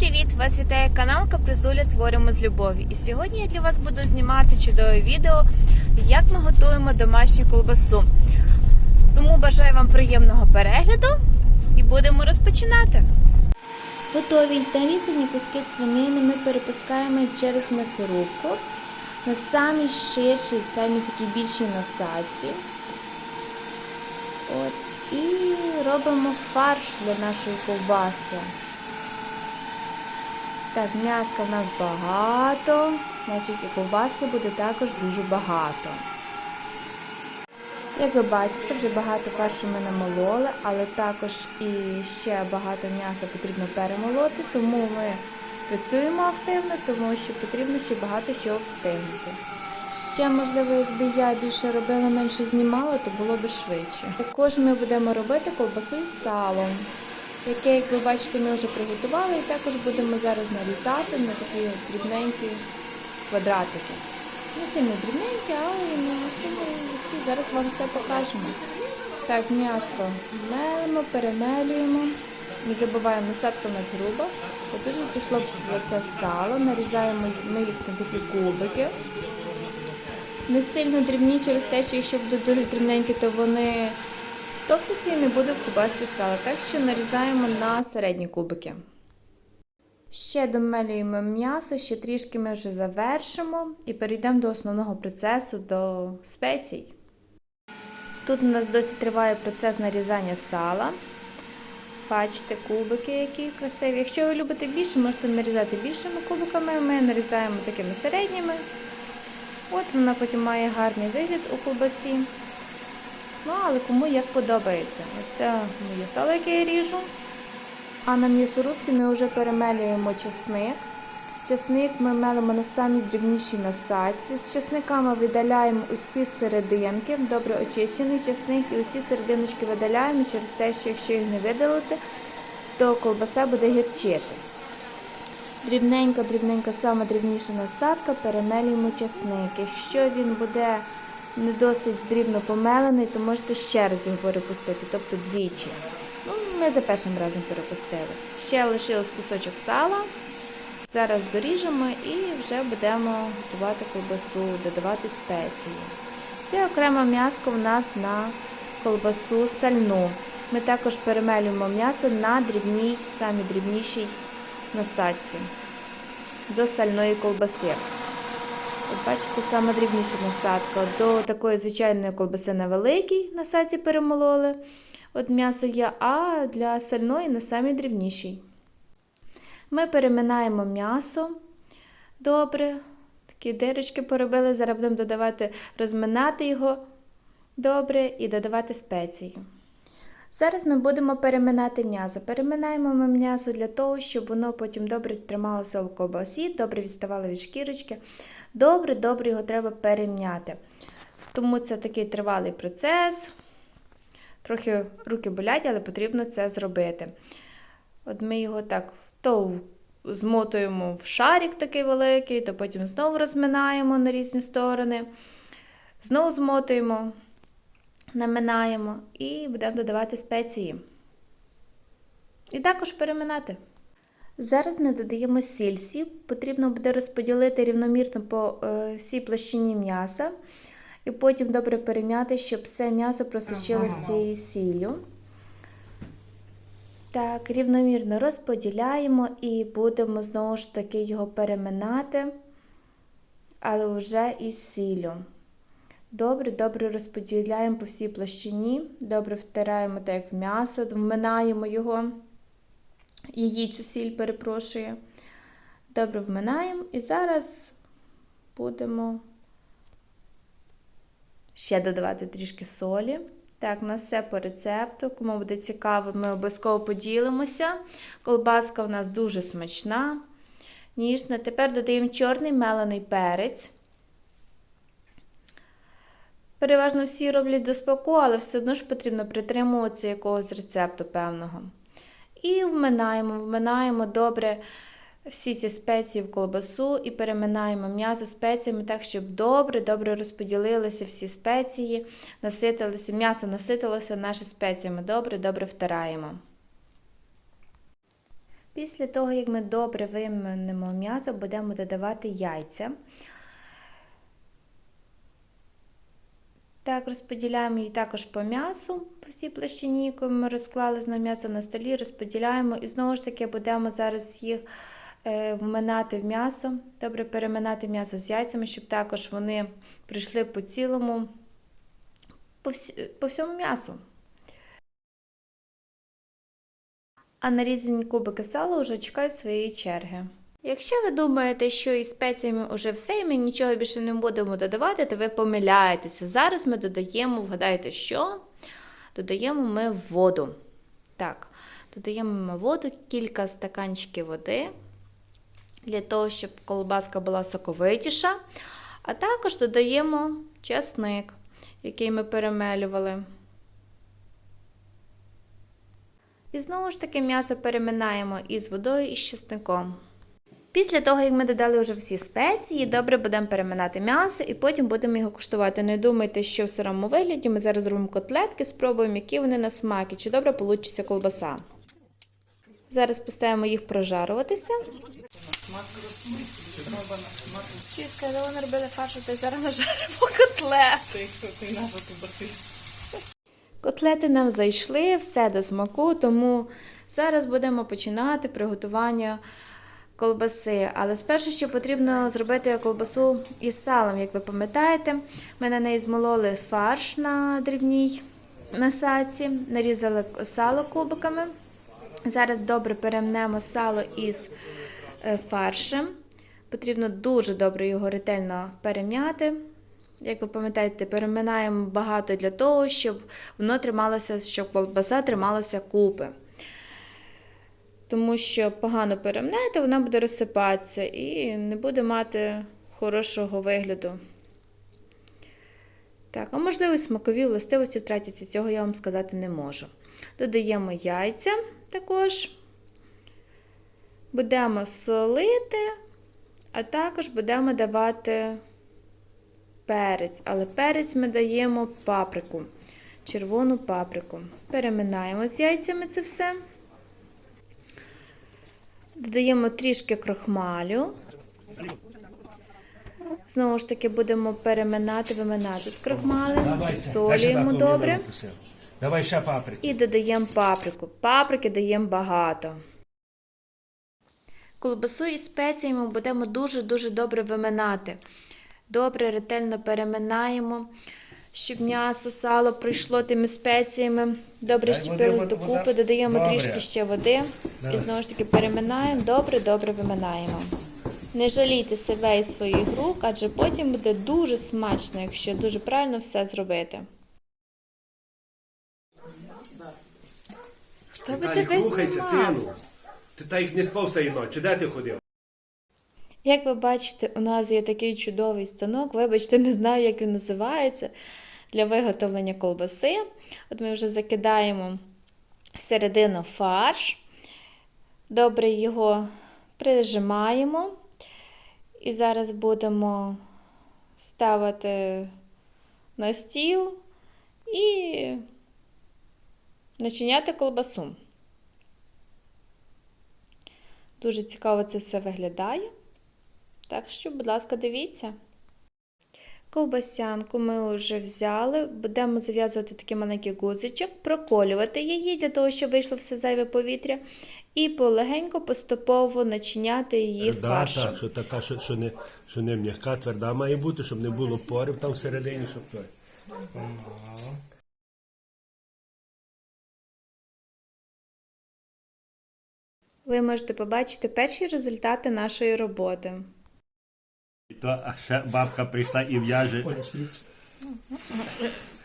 привіт! Вас вітає канал Капризуля Творимо з любові. І сьогодні я для вас буду знімати чудове відео, як ми готуємо домашню колбасу. Тому бажаю вам приємного перегляду і будемо розпочинати. Готові та різані куски свинини ми перепускаємо через м'ясорубку на самій ширшій, самій такій більшій насадці. От, і робимо фарш для нашої ковбаски. Так, м'яска в нас багато, значить і ковбаски буде також дуже багато. Як ви бачите, вже багато фаршу ми намололи, але також і ще багато м'яса потрібно перемолоти, тому ми працюємо активно, тому що потрібно ще багато чого встигнути. Ще, можливо, якби я більше робила, менше знімала, то було б швидше. Також ми будемо робити колбасу із салом, яке, як ви бачите, ми вже приготували, і також будемо зараз нарізати на такі дрібненькі квадратики. Не сильно дрібненькі, але не сильно вузькі. Зараз вам все покажемо. Так, м'яско мелимо, перемелюємо. Не забуваємо, насадка у нас груба. Дуже пішло це сало, нарізаємо ми їх на такі кубики. Не сильно дрібні через те, що якщо будуть дуже дрібненькі, то вони стопляться і не буде в кубасці сала. Так що нарізаємо на середні кубики. Ще домелюємо м'ясо, ще трішки ми вже завершимо і перейдемо до основного процесу, до спецій. Тут у нас досі триває процес нарізання сала. Бачите, кубики які красиві. Якщо ви любите більше, можете нарізати більшими кубиками. Ми нарізаємо такими середніми. От вона потім має гарний вигляд у ковбасі. Ну, але кому як подобається. Оце моє сало, яке я ріжу. А на м'ясорубці ми вже перемелюємо чесник. Чесник ми мелимо на самій дрібнішій насадці. З чесниками видаляємо усі серединки, добре очищений чесник і усі серединочки видаляємо через те, що якщо їх не видалити, то колбаса буде гірчити. Дрібненька, дрібненька, сама дрібніша насадка, перемелюємо чесник. Якщо він буде не досить дрібно помелений, то можете ще раз його перепустити, тобто двічі. Ну, Ми за першим разом перепустили. Ще лишилось кусочок сала. Зараз доріжемо і вже будемо готувати ковбасу, додавати спеції. Це окремо м'яско в нас на колбасу сальну. Ми також перемелюємо м'ясо на дрібній, самій дрібнішій насадці до сальної колбаси. От бачите, саме дрібніша насадка. До такої звичайної колбаси на великій насадці перемололи. От м'ясо є, а для сальної на самій дрібнішій. Ми переминаємо м'ясо добре. Такі дирочки поробили. Зараз будемо додавати, розминати його добре і додавати спеції. Зараз ми будемо переминати м'ясо. Переминаємо ми м'ясо для того, щоб воно потім добре трималося в ковбасі, добре відставало від шкірочки. Добре-добре його треба перемняти. Тому це такий тривалий процес. Трохи руки болять, але потрібно це зробити. От ми його так то змотуємо в шарик такий великий, то потім знову розминаємо на різні сторони. Знову змотуємо, наминаємо і будемо додавати спеції. І також переминати. Зараз ми додаємо сіль. Сіль потрібно буде розподілити рівномірно по е, всій площині м'яса. І потім добре перем'яти, щоб все м'ясо просочилося цією сіллю. Так, рівномірно розподіляємо і будемо знову ж таки його переминати, але вже із сіллю. Добре, добре розподіляємо по всій площині, добре втираємо так як в м'ясо, вминаємо його, її цю сіль перепрошую. Добре вминаємо і зараз будемо ще додавати трішки солі. Так, у нас все по рецепту. Кому буде цікаво, ми обов'язково поділимося. Колбаска у нас дуже смачна, ніжна. Тепер додаємо чорний мелений перець. Переважно всі роблять до смаку, але все одно ж потрібно притримуватися якогось рецепту певного. І вминаємо, вминаємо добре всі ці спеції в колбасу і переминаємо м'ясо спеціями так, щоб добре-добре розподілилися всі спеції, наситилися, м'ясо наситилося наші спеціями добре-добре втираємо. Після того, як ми добре вимінимо м'ясо, будемо додавати яйця. Так, розподіляємо її також по м'ясу, по всій площині, яку ми розклали на м'ясо на столі, розподіляємо і знову ж таки будемо зараз їх е, вминати в м'ясо, добре переминати м'ясо з яйцями, щоб також вони прийшли по цілому, по, всі, по всьому м'ясу. А нарізані кубики сала вже чекають своєї черги. Якщо ви думаєте, що із спеціями вже все, і ми нічого більше не будемо додавати, то ви помиляєтеся. Зараз ми додаємо, вгадайте, що? Додаємо ми воду. Так, додаємо ми воду, кілька стаканчиків води, для того, щоб колбаска була соковитіша. А також додаємо чесник, який ми перемелювали. І знову ж таки м'ясо переминаємо із водою і з чесником. Після того, як ми додали вже всі спеції, добре будемо переминати м'ясо і потім будемо його куштувати. Не думайте, що в сирому вигляді ми зараз зробимо котлетки, спробуємо, які вони на смак і чи добре вийде колбаса. Зараз поставимо їх прожаруватися. Чи сказали, не робили фарш, то зараз ми жаримо котлети. Котлети нам зайшли, все до смаку, тому зараз будемо починати приготування колбаси. Але спершу ще потрібно зробити колбасу із салом. Як ви пам'ятаєте, ми на неї змололи фарш на дрібній насадці, нарізали сало кубиками. Зараз добре перемнемо сало із е, фаршем. Потрібно дуже добре його ретельно перем'яти. Як ви пам'ятаєте, переминаємо багато для того, щоб воно трималося, щоб колбаса трималася купи. Тому що погано перемнете, вона буде розсипатися і не буде мати хорошого вигляду. Так, а можливо, смакові властивості втратяться, цього я вам сказати не можу. Додаємо яйця також. Будемо солити, а також будемо давати перець. Але перець ми даємо паприку, червону паприку. Переминаємо з яйцями це все. Додаємо трішки крохмалю. Знову ж таки, будемо переминати, виминати з крохмалем, солюємо добре. Давай ще паприки. І додаємо паприку. Паприки даємо багато. Колбасу із спеціями будемо дуже-дуже добре виминати. Добре, ретельно переминаємо, щоб м'ясо, сало пройшло тими спеціями. Добре Дай щепились докупи, додаємо Добре. трішки ще води. І знову ж таки переминаємо, добре-добре виминаємо. Не жалійте себе і своїх рук, адже потім буде дуже смачно, якщо дуже правильно все зробити. Хто би тебе знімав? Ти та їх не спав всієї ночі. Де ти ходив? Як ви бачите, у нас є такий чудовий станок. Вибачте, не знаю, як він називається для виготовлення колбаси. От ми вже закидаємо всередину фарш, добре його прижимаємо. І зараз будемо ставити на стіл і начиняти колбасу. Дуже цікаво це все виглядає. Так що, будь ласка, дивіться. Ковбасянку ми вже взяли, будемо зав'язувати такий маленький гузичок, проколювати її для того, щоб вийшло все зайве повітря, і полегенько поступово начиняти її Да, фаршем. так, що така, що, що, не, що не м'яка, тверда має бути, щоб не було порив там всередині, щоб той. Ви можете побачити перші результати нашої роботи. І то ще бабка прийшла і в'яже.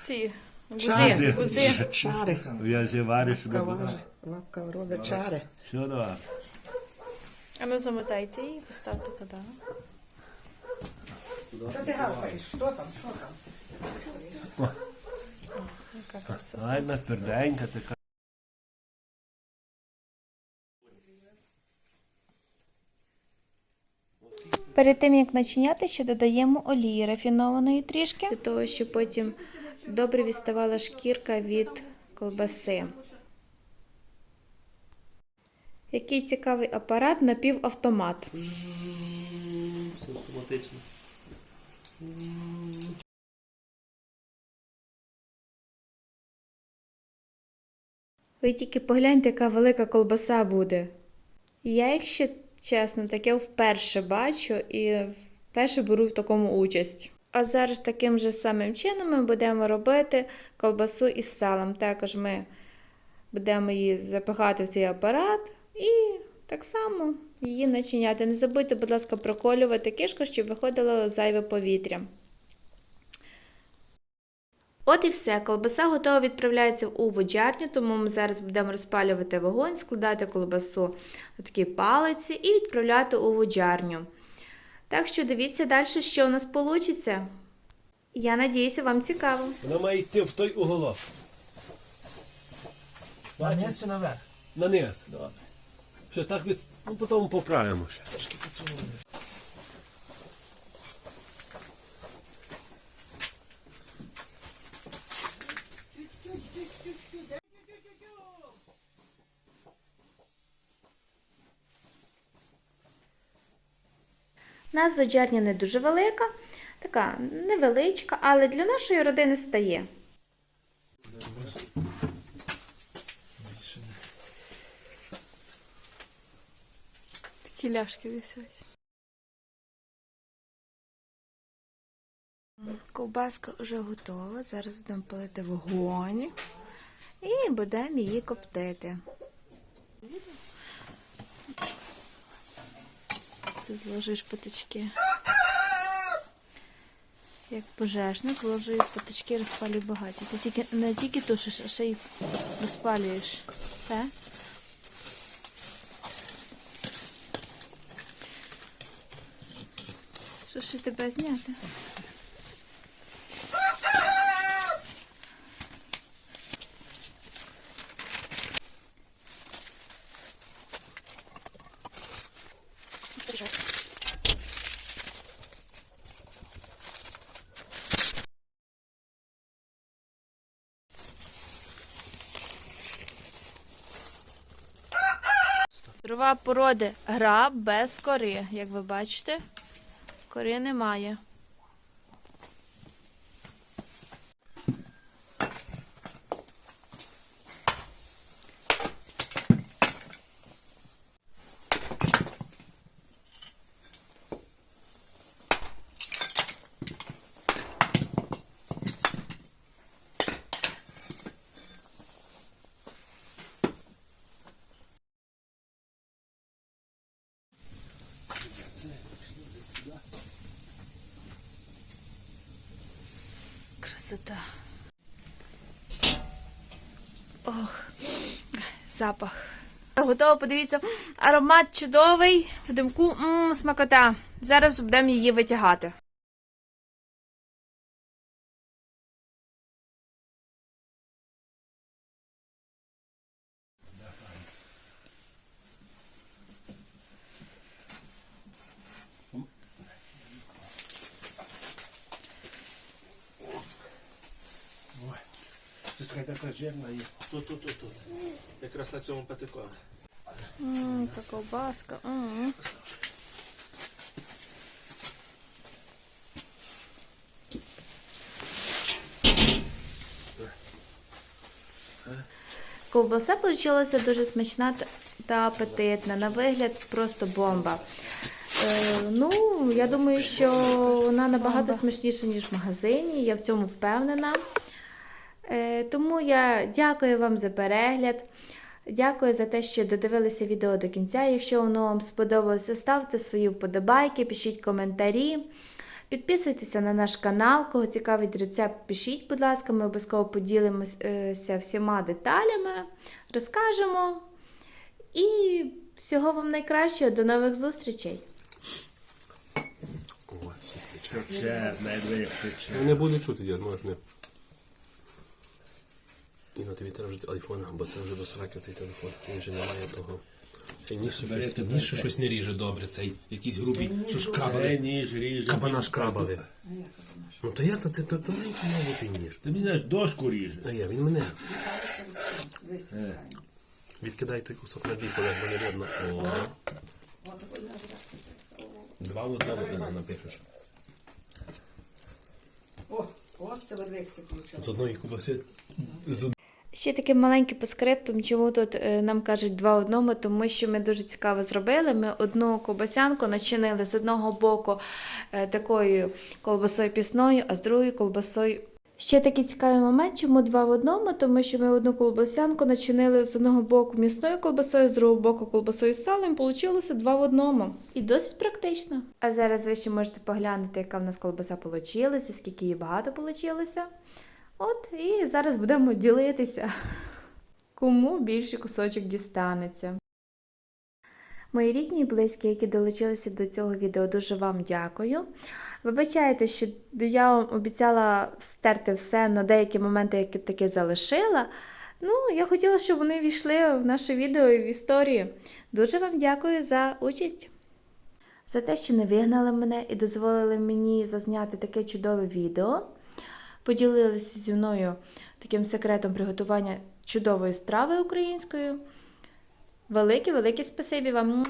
Ці Чари. Чари. В'яже вариш. Лапка робить чари. Що давай? А ну замотайте її, поставте туди. Що ти гавкаєш? Що там? Що там? Гарна, тверденька така. Перед тим як начиняти, ще додаємо олії рафінованої трішки, для того, щоб потім добре відставала шкірка від колбаси. Який цікавий апарат напівавтомат. Все автоматично. Ви тільки погляньте, яка велика колбаса буде. Я, якщо чесно, таке вперше бачу і вперше беру в такому участь. А зараз таким же самим чином ми будемо робити колбасу із салом. Також ми будемо її запихати в цей апарат і так само її начиняти. Не забудьте, будь ласка, проколювати кишку, щоб виходило зайве повітря. От і все, колбаса готова відправляється у воджарню, тому ми зараз будемо розпалювати вогонь, складати колбасу на такі палиці і відправляти у воджарню. Так що дивіться далі, що у нас вийде. Я надіюся, вам цікаво. Вона має йти в той уголок. На низ чи наверх? На низ. Добре. Що так від. Ну потім поправимо ще. Трошки підсунемо. Назва джерня не дуже велика, така невеличка, але для нашої родини стає. Такі ляшки висять. Ковбаска вже готова. Зараз будемо палити вогонь і будемо її коптити. Ти зложиш патички. Як пожежник, зложую патички, розпалює багаті. Ти тільки не тільки тушиш, а ще й розпалюєш. Так? Що ще тебе зняти? Дрова породи гра без кори, як ви бачите. Кори немає. Красота. Ох, запах. Готово, подивіться, аромат чудовий, в димку смакота. Зараз будемо її витягати. Це така така жирна є. Тут, тут, тут, тут. Якраз на цьому патикові. Ммм, та ковбаска. М. Ковбаса получилася дуже смачна та- та апетитна. На вигляд просто бомба. Е, ну, я думаю, що вона набагато смачніша, ніж в магазині. Я в цьому впевнена. Е, Тому я дякую вам за перегляд. Дякую за те, що додивилися відео до кінця. Якщо воно вам сподобалося, ставте свої вподобайки, пишіть коментарі. Підписуйтеся на наш канал. Кого цікавить рецепт, пишіть, будь ласка, ми обов'язково поділимося всіма деталями, розкажемо. І всього вам найкращого, до нових зустрічей! Не буде чути, дід, можеш не. І на тобі треба вже айфона, бо це вже до сраки цей телефон. Він вже не має того. Це ніж щось, ніж щось не ріже добре, цей якийсь грубий. Що ж Це крабали? ніж ріже. Кабана шкрабали. Ну то як то це то, то який має бути ніж? Ти мені знаєш, дошку ріже. А я, він мене. Відкидай той кусок на бік, бо не видно. Два в одному Інна, напишеш. О, о, це ведвикся З одної кубаси. З Ще таке маленьке по скриптум, чому тут е, нам кажуть два одному, тому що ми дуже цікаво зробили. Ми одну ковбасянку начинили з одного боку е, такою колбасою пісною, а з другої колбасою. Ще такий цікавий момент, чому два в одному, тому що ми одну колбасянку начинили з одного боку м'ясною колбасою, з другого боку колбасою з салом, вийшло два в одному. І досить практично. А зараз ви ще можете поглянути, яка в нас колбаса вийшла, скільки її багато вийшло. От і зараз будемо ділитися, кому більший кусочок дістанеться. Мої рідні і близькі, які долучилися до цього відео, дуже вам дякую. Вибачайте, що я вам обіцяла стерти все, але деякі моменти які таки залишила. Ну, я хотіла, щоб вони війшли в наше відео і в історію. Дуже вам дякую за участь. За те, що не вигнали мене і дозволили мені зазняти таке чудове відео поділилися зі мною таким секретом приготування чудової страви української. Велике-велике спасибі вам.